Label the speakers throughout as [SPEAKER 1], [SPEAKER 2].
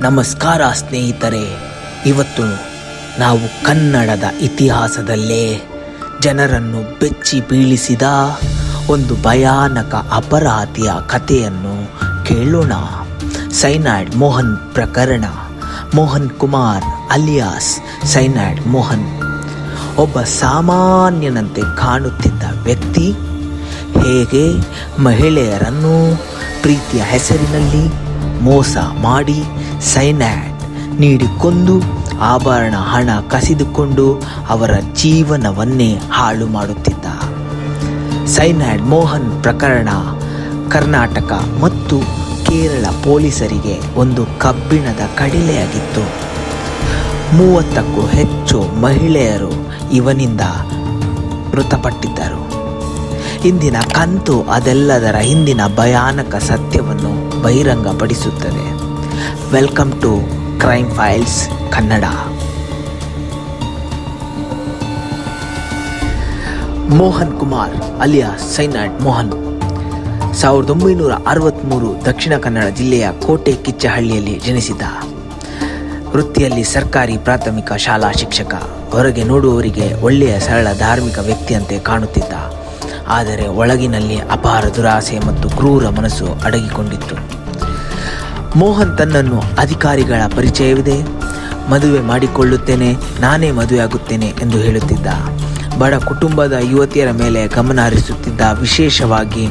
[SPEAKER 1] ನಮಸ್ಕಾರ ಸ್ನೇಹಿತರೆ, ಇವತ್ತು ನಾವು ಕನ್ನಡದ ಇತಿಹಾಸದಲ್ಲೇ ಜನರನ್ನು ಬೆಚ್ಚಿ ಬೀಳಿಸಿದ ಒಂದು ಭಯಾನಕ ಅಪರಾಧಿಯ ಕಥೆಯನ್ನು ಕೇಳೋಣ. ಸೈನಾಡ್ ಮೋಹನ್ ಪ್ರಕರಣ. Mohan Kumar alias cyanide Mohan. ಒಬ್ಬ ಸಾಮಾನ್ಯನಂತೆ ಕಾಣುತ್ತಿದ್ದ ವ್ಯಕ್ತಿ ಹೇಗೆ ಮಹಿಳೆಯರನ್ನು ಪ್ರೀತಿಯ ಹೆಸರಿನಲ್ಲಿ ಮೋಸ ಮಾಡಿ ಸೈನ್ಯಾಡ್ ನೀಡಿ ಕೊಂದು ಆಭರಣ ಹಣ ಕಸಿದುಕೊಂಡು ಅವರ ಜೀವನವನ್ನೇ ಹಾಳು ಮಾಡುತ್ತಿದ್ದ. ಸೈನ್ಯಾಡ್ ಮೋಹನ್ ಪ್ರಕರಣ ಕರ್ನಾಟಕ ಮತ್ತು ಕೇರಳ ಪೊಲೀಸರಿಗೆ ಒಂದು ಕಬ್ಬಿಣದ ಕಡಿಲೆಯಾಗಿತ್ತು. ಮೂವತ್ತಕ್ಕೂ ಹೆಚ್ಚು ಮಹಿಳೆಯರು ಇವನಿಂದ ಮೃತಪಟ್ಟಿದ್ದರು. ಇಂದಿನ ಕಂತು ಅದೆಲ್ಲದರ ಹಿಂದಿನ ಭಯಾನಕ ಸತ್ಯವನ್ನು ಬಹಿರಂಗಪಡಿಸುತ್ತದೆ. Welcome to crime files Kannada Mohan Kumar alias cyanide Mohan ಸಾವಿರದ ಒಂಬೈನೂರ ಅರವತ್ತ್ಮೂರು ದಕ್ಷಿಣ ಕನ್ನಡ ಜಿಲ್ಲೆಯ ಕೋಟೆ ಕಿಚ್ಚಹಳ್ಳಿಯಲ್ಲಿ ಜನಿಸಿದ. ವೃತ್ತಿಯಲ್ಲಿ ಸರ್ಕಾರಿ ಪ್ರಾಥಮಿಕ ಶಾಲಾ ಶಿಕ್ಷಕ, ಹೊರಗೆ ನೋಡುವವರಿಗೆ ಒಳ್ಳೆಯ ಸರಳ ಧಾರ್ಮಿಕ ವ್ಯಕ್ತಿಯಂತೆ ಕಾಣುತ್ತಿದ್ದ. ಆದರೆ ಒಳಗಿನಲ್ಲಿ ಅಪಾರ ದುರಾಸೆ ಮತ್ತು ಕ್ರೂರ ಮನಸ್ಸು ಅಡಗಿಕೊಂಡಿತ್ತು. ಮೋಹನ್ ತನ್ನನ್ನು ಅಧಿಕಾರಿಗಳ ಪರಿಚಯವಿದೆ. ಮದುವೆ ಮಾಡಿಕೊಳ್ಳುತ್ತೇನೆ, ನಾನೇ ಮದುವೆಯಾಗುತ್ತೇನೆ ಎಂದು ಹೇಳುತ್ತಿದ್ದ. ಬಡ ಕುಟುಂಬದ ಯುವತಿಯರ ಮೇಲೆ ಗಮನ ಹರಿಸುತ್ತಿದ್ದ ವಿಶೇಷವಾಗಿ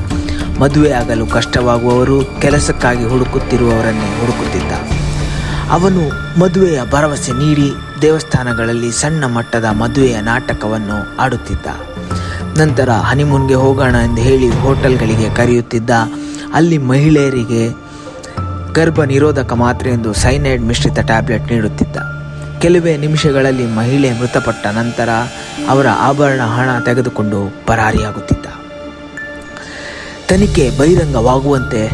[SPEAKER 1] ಮದುವೆಯಾಗಲು ಕಷ್ಟವಾಗುವವರು ಕೆಲಸಕ್ಕಾಗಿ ಹುಡುಕುತ್ತಿರುವವರನ್ನೇ ಹುಡುಕುತ್ತಿದ್ದ. ಅವನು ಮದುವೆಯ ಭರವಸೆ ನೀಡಿ ದೇವಸ್ಥಾನಗಳಲ್ಲಿ ಸಣ್ಣ ಮಟ್ಟದ ಮದುವೆಯ ನಾಟಕವನ್ನು ಆಡುತ್ತಿದ್ದ. ನಂತರ ಹನಿಮೂನ್ಗೆ ಹೋಗೋಣ ಎಂದು ಹೇಳಿ ಹೋಟೆಲ್ಗಳಿಗೆ ಕರೆಯುತ್ತಿದ್ದ ಅಲ್ಲಿ ಮಹಿಳೆಯರಿಗೆ ಗರ್ಭ ನಿರೋಧಕ ಮಾತ್ರೆ ಎಂದು ಸೈನೈಡ್ ಮಿಶ್ರಿತ ಟ್ಯಾಬ್ಲೆಟ್ ನೀಡುತ್ತಿದ್ದ. ಕೆಲವೇ ನಿಮಿಷಗಳಲ್ಲಿ ಮಹಿಳೆ ಮೃತಪಟ್ಟ ನಂತರ ಅವರ ಆಭರಣ ಹಣ ತೆಗೆದುಕೊಂಡು ಪರಾರಿಯಾಗುತ್ತಿದ್ದ. ತನಿಖೆ ಬಹಿರಂಗವಾಗುವಂತೆ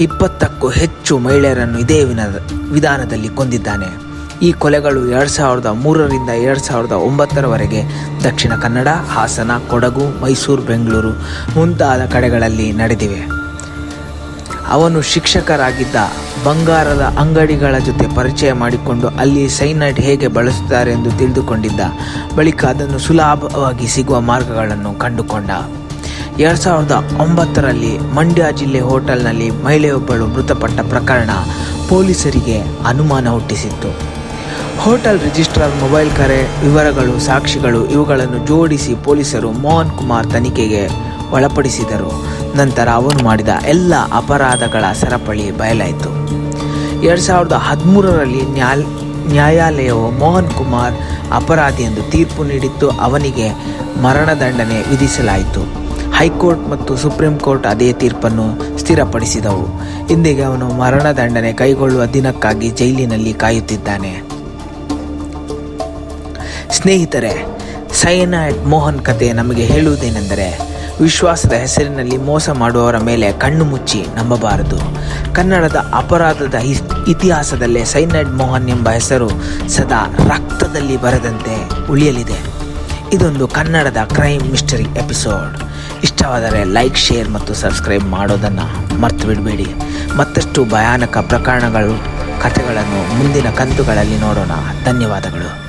[SPEAKER 1] ಇಪ್ಪತ್ತಕ್ಕೂ ಹೆಚ್ಚು ಮಹಿಳೆಯರನ್ನು ಇದೇ ವಿನ- ವಿಧಾನದಲ್ಲಿ ಕೊಂದಿದ್ದಾನೆ. ಈ ಕೊಲೆಗಳು ಎರಡು ಸಾವಿರದ ಮೂರರಿಂದ ಎರಡು ಸಾವಿರದ ಒಂಬತ್ತರವರೆಗೆ ದಕ್ಷಿಣ ಕನ್ನಡ, ಹಾಸನ, ಕೊಡಗು, ಮೈಸೂರು, ಬೆಂಗಳೂರು ಮುಂತಾದ ಕಡೆಗಳಲ್ಲಿ ನಡೆದಿವೆ. ಅವನು ಶಿಕ್ಷಕರಾಗಿದ್ದ ಬಂಗಾರದ ಅಂಗಡಿಗಳ ಜೊತೆ ಪರಿಚಯ ಮಾಡಿಕೊಂಡು ಅಲ್ಲಿ ಸೈನೈಡ್ ಹೇಗೆ ಬಳಸುತ್ತಾರೆ ಎಂದು ತಿಳಿದುಕೊಂಡಿದ್ದ ಬಳಿಕ ಅದನ್ನು ಸುಲಭವಾಗಿ ಸಿಗುವ ಮಾರ್ಗಗಳನ್ನು ಕಂಡುಕೊಂಡ. ಎರಡು ಸಾವಿರದ ಒಂಬತ್ತರಲ್ಲಿ ಮಂಡ್ಯ ಜಿಲ್ಲೆ ಹೋಟೆಲ್ನಲ್ಲಿ ಮಹಿಳೆಯೊಬ್ಬಳು ಮೃತಪಟ್ಟ ಪ್ರಕರಣ ಪೊಲೀಸರಿಗೆ ಅನುಮಾನ ಹುಟ್ಟಿಸಿತ್ತು. ಹೋಟೆಲ್ ರಿಜಿಸ್ಟ್ರಾರ್ ಮೊಬೈಲ್ ಕರೆ, ವಿವರಗಳು, ಸಾಕ್ಷಿಗಳು ಇವುಗಳನ್ನು ಜೋಡಿಸಿ ಪೊಲೀಸರು ಮೋಹನ್ ಕುಮಾರ್ ತನಿಖೆಗೆ ಒಳಪಡಿಸಿದರು. ನಂತರ ಅವನು ಮಾಡಿದ ಎಲ್ಲ ಅಪರಾಧಗಳ ಸರಪಳಿ ಬಯಲಾಯಿತು. ಎರಡು ಸಾವಿರದ ಹದಿಮೂರರಲ್ಲಿ ನ್ಯಾಲ್, ನ್ಯಾಯಾಲಯವು ಮೋಹನ್ ಕುಮಾರ್ ಅಪರಾಧಿ ಎಂದು ತೀರ್ಪು ನೀಡಿತ್ತು ಅವನಿಗೆ ಮರಣದಂಡನೆ ವಿಧಿಸಲಾಯಿತು. ಹೈಕೋರ್ಟ್ ಮತ್ತು ಸುಪ್ರೀಂ ಕೋರ್ಟ್ ಅದೇ ತೀರ್ಪನ್ನು ಸ್ಥಿರಪಡಿಸಿದವು. ಇಂದಿಗೆ ಅವನು ಮರಣದಂಡನೆ ಕೈಗೊಳ್ಳುವ ದಿನಕ್ಕಾಗಿ ಜೈಲಿನಲ್ಲಿ ಕಾಯುತ್ತಿದ್ದಾನೆ. ಸ್ನೇಹಿತರೆ ಸೈನಾಯ್ಡ್ ಮೋಹನ್ ಕತೆ ನಮಗೆ ಹೇಳುವುದೇನೆಂದರೆ, ವಿಶ್ವಾಸದ ಹೆಸರಿನಲ್ಲಿ ಮೋಸ ಮಾಡುವವರ ಮೇಲೆ ಕಣ್ಣು ಮುಚ್ಚಿ ನಂಬಬಾರದು. ಕನ್ನಡದ ಅಪರಾಧದ ಇತಿಹಾಸದಲ್ಲೇ ಸೈನೈಡ್ ಮೋಹನ್ ಎಂಬ ಹೆಸರು ಸದಾ ರಕ್ತದಲ್ಲಿ ಬರದಂತೆ ಉಳಿಯಲಿದೆ. ಇದೊಂದು ಕನ್ನಡದ ಕ್ರೈಮ್ ಮಿಸ್ಟರಿ ಎಪಿಸೋಡ್. ಇಷ್ಟವಾದರೆ ಲೈಕ್, ಶೇರ್ ಮತ್ತು ಸಬ್ಸ್ಕ್ರೈಬ್ ಮಾಡೋದನ್ನು ಮರ್ತು ಬಿಡಬೇಡಿ ಮತ್ತಷ್ಟು ಭಯಾನಕ ಪ್ರಕರಣಗಳು, ಕಥೆಗಳನ್ನು ಮುಂದಿನ ಕಂತುಗಳಲ್ಲಿ ನೋಡೋಣ. ಧನ್ಯವಾದಗಳು.